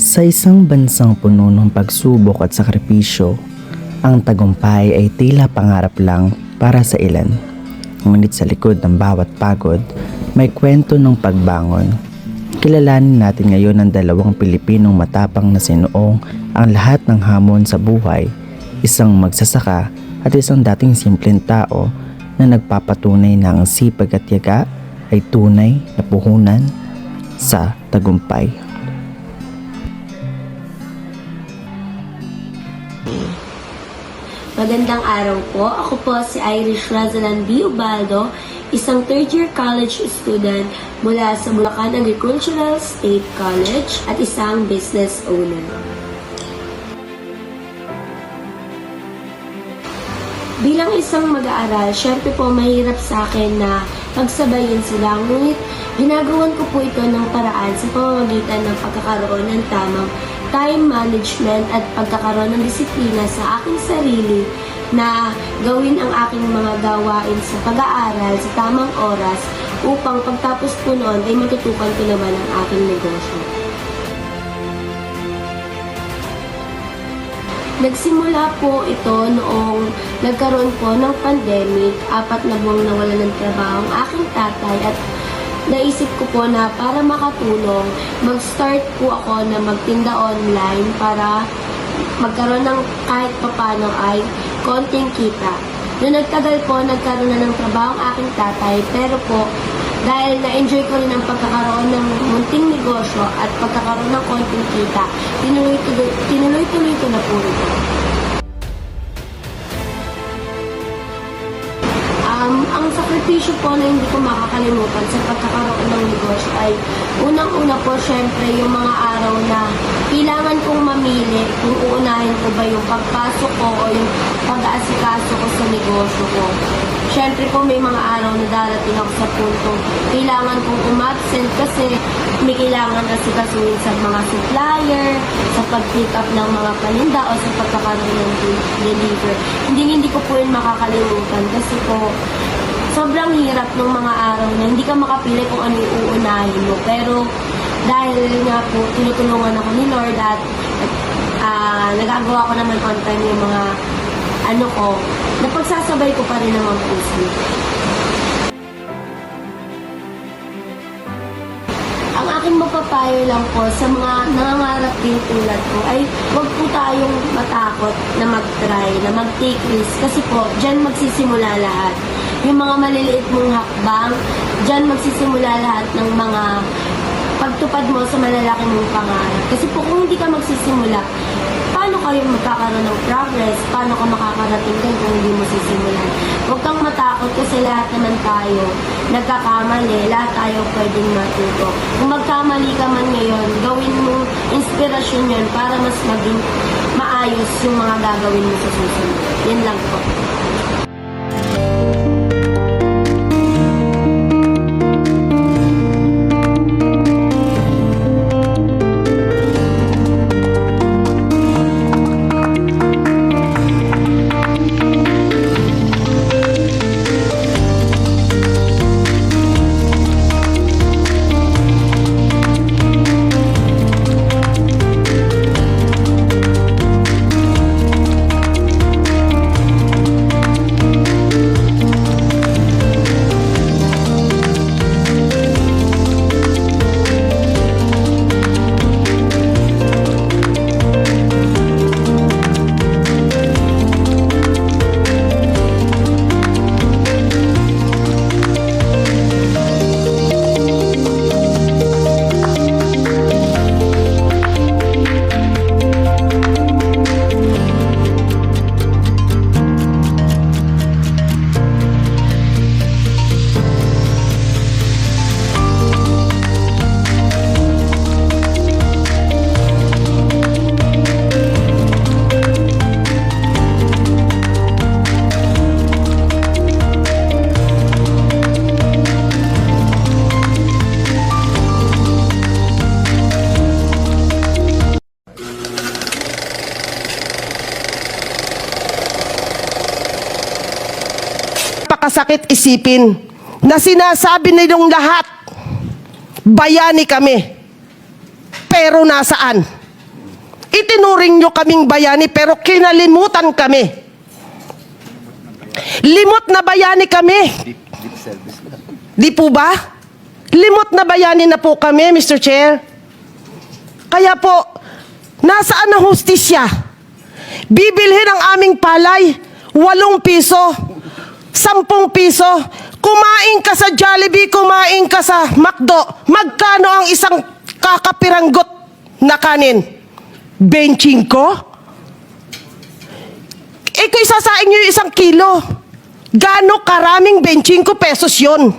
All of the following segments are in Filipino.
Sa isang bansang puno ng pagsubok at sakripisyo, ang tagumpay ay tila pangarap lang para sa ilan. Ngunit sa likod ng bawat pagod, may kwento ng pagbangon. Kilalanin natin ngayon ang dalawang Pilipinong matapang na sinuong ang lahat ng hamon sa buhay, isang magsasaka at isang dating simpleng tao na nagpapatunay na ang sipag at yaga ay tunay na puhunan sa tagumpay. Magandang araw po. Ako po si Irish Razalan B. Ubaldo, isang third-year college student mula sa Bulacan Agricultural State College at isang business owner. Bilang isang mag-aaral, syempre po mahirap sa akin na pagsabayin sila. Ngunit ginagawan ko po ito ng paraan sa pamamagitan ng pagkakaroon ng tamang time management at pagkakaroon ng disiplina sa aking sarili na gawin ang aking mga gawain sa pag-aaral sa tamang oras upang pagtapos po noon ay matutukan ko naman ang aking negosyo. Nagsimula po ito noong nagkaroon po ng pandemic, apat na buwang nawala ng trabaho ang aking tatay at naisip ko po na para makatulong, mag-start po ako na magtinda online para magkaroon ng kahit papano ay konting kita. Noong nagtagal po, nagkaroon na ng trabaho ang aking tatay, pero po, dahil na-enjoy ko rin ang pagkakaroon ng munting negosyo at pagkakaroon ng konting kita, tinuloy-tuloy ko na po ito. Um, ang sakripisyo po na hindi ko makakalimutan sa pagkakaroon ng negosyo ay unang-una po syempre yung mga araw na kailangan kong mamili kung uunahin ko ba yung pagpasok ko o yung pag-aasikaso ko sa negosyo ko. Syempre po may mga araw na darating ako sa punto kailangan kong umabsent kasi may kailangan na sikasuin sa mga supplier, sa pag-pick up ng mga paninda o sa pagkakaroon ng de- deliver. Hindi hindi ko po yun makakalimutan kasi po sobrang hirap ng mga araw na hindi ka makapili kung ano yung uunahin mo. Pero dahil nga po tinutulungan ako ni Lord at ah, nagagawa ko naman on time yung mga ano ko, napagsasabay ko pa rin naman po sila. Ang aking mapapayo lang po sa mga nangangarap din tulad ko ay huwag po tayong matakot na mag-try, na mag-take risk. Kasi po, dyan magsisimula lahat. Yung mga maliliit mong hakbang, dyan magsisimula lahat ng mga pagtupad mo sa malalaki mong pangarap. Kasi po kung hindi ka magsisimula, paano kayo magkakaroon ng progress? Paano ka makakarating doon kung hindi mo sisimulan? Huwag kang matakot kasi lahat naman tayo nagkakamali, lahat tayo pwedeng matuto. Kung magkamali ka man ngayon, gawin mo inspirasyon yun para mas maging maayos yung mga gagawin mo sa susunod. Yan lang po. Napakasakit isipin na sinasabi nilang lahat, bayani kami. Pero nasaan? itinuring nyo kaming bayani pero kinalimutan kami. Limot na bayani kami. Di po ba? Limot na bayani na po kami, Mr. Chair. Kaya po, nasaan ang hustisya? Bibilhin ang aming palay, walong piso, sampung piso. Kumain ka sa Jollibee, kumain ka sa McDo. Magkano ang isang kakapiranggot na kanin? Benching ko? Eh kung isasain nyo yung isang kilo, gano karaming benching ko pesos yon?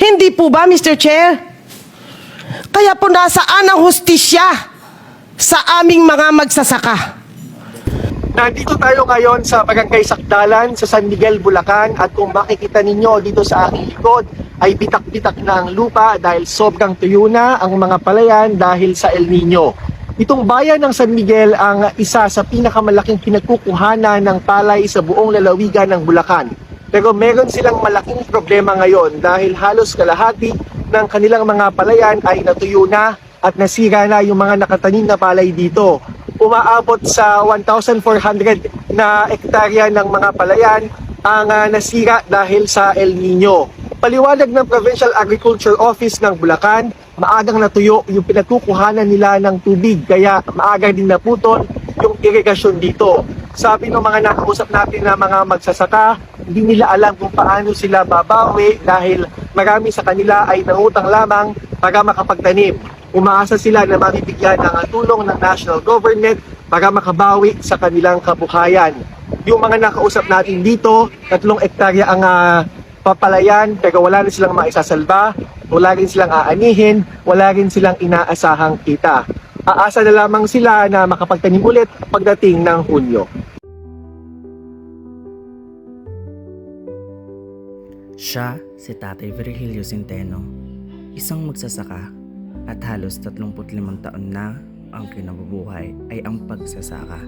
Hindi po ba, Mr. Chair? Kaya po nasaan ang hustisya sa aming mga magsasaka? Nandito tayo ngayon sa Barangay Sakdalan sa San Miguel, Bulacan at kung makikita ninyo dito sa aking likod ay bitak-bitak na lupa dahil sobrang tuyo na ang mga palayan dahil sa El Nino. Itong bayan ng San Miguel ang isa sa pinakamalaking pinagkukuhanan ng palay sa buong lalawigan ng Bulacan. Pero meron silang malaking problema ngayon dahil halos kalahati ng kanilang mga palayan ay natuyo na at nasira na yung mga nakatanim na palay dito umaabot sa 1,400 na ektarya ng mga palayan ang ah, nasira dahil sa El Nino. Paliwanag ng Provincial Agriculture Office ng Bulacan, maagang natuyo yung pinagkukuhanan nila ng tubig kaya maagang din naputol yung irigasyon dito. Sabi ng mga nakausap natin na mga magsasaka, hindi nila alam kung paano sila babawi dahil marami sa kanila ay nangutang lamang para makapagtanim. Umaasa sila na mabibigyan ng tulong ng national government para makabawi sa kanilang kabuhayan. Yung mga nakausap natin dito, tatlong ektarya ang ah, papalayan pero wala rin silang maisasalba, wala rin silang aanihin, wala rin silang inaasahang kita. Aasa na lamang sila na makapagtanim ulit pagdating ng Hunyo. Siya si Tatay Virgilio Centeno, isang magsasaka at halos 35 taon na ang kinabubuhay ay ang pagsasaka.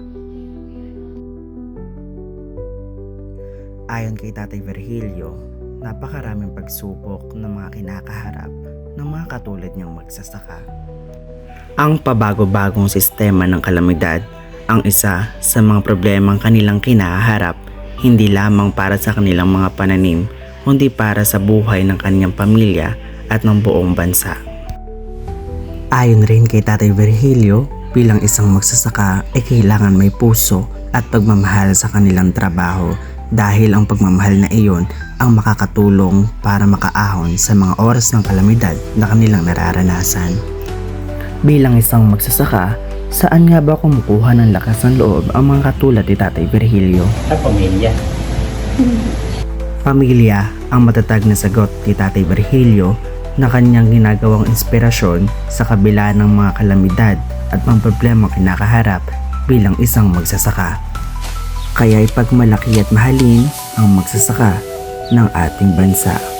Ayon kay Tatay Virgilio, napakaraming pagsubok ng mga kinakaharap ng mga katulad niyang magsasaka. Ang pabago-bagong sistema ng kalamidad ang isa sa mga problemang kanilang kinaharap hindi lamang para sa kanilang mga pananim kundi para sa buhay ng kanyang pamilya at ng buong bansa. Ayon rin kay Tatay Virgilio, bilang isang magsasaka ay kailangan may puso at pagmamahal sa kanilang trabaho dahil ang pagmamahal na iyon ang makakatulong para makaahon sa mga oras ng kalamidad na kanilang nararanasan. Bilang isang magsasaka, saan nga ba kumukuha ng lakas ng loob ang mga katulad ni Tatay Virgilio? sa pamilya. Pamilya ang matatag na sagot ni Tatay Virgilio na kanyang ginagawang inspirasyon sa kabila ng mga kalamidad at mga problema kinakaharap bilang isang magsasaka. Kaya ipagmalaki at mahalin ang magsasaka ng ating bansa.